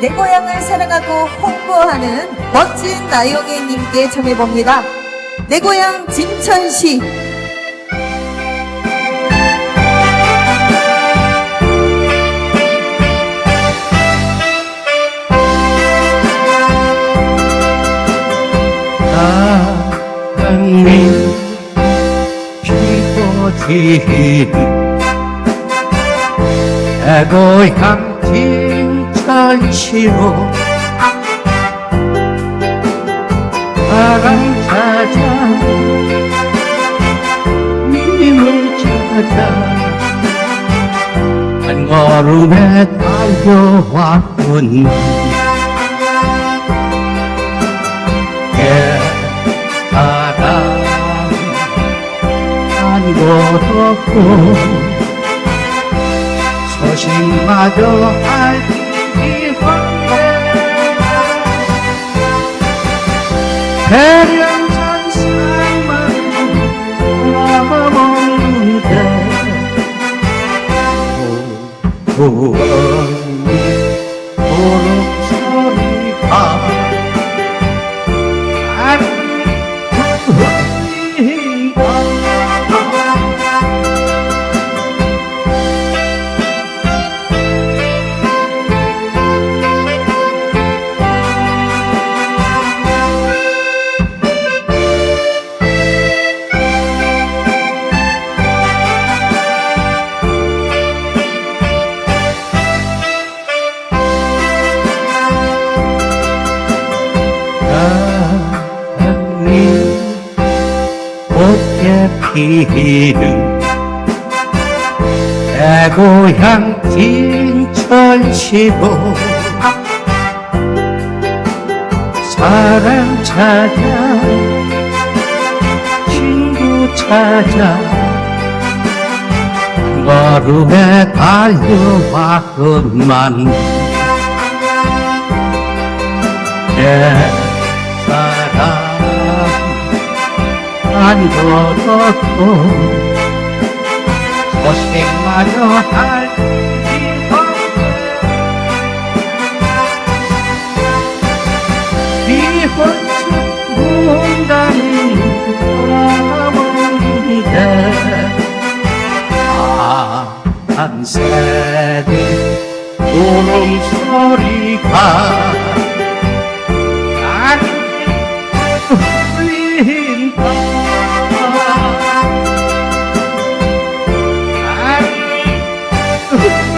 내 고향을 사랑하고 홍보하는 멋진 나영애님께 청해봅니다. 내 고향 진천시 나는 피고지 내 고향 진 천시로 사랑 찾아 님을 찾아 한 걸음에 달려왔군. 사랑 한곳 없고 소식마저 알기 Herian Tansman Lama Muda Oh, oh, oh 꽃게 피는 내 고향 진천시로 사랑 찾아 친구 찾아 한 걸음에 달려왔건만. 내 한것 없고 소식마저 할지 비혼축 공간이 돌아오는데 아한 세대 울음소리가 Oh.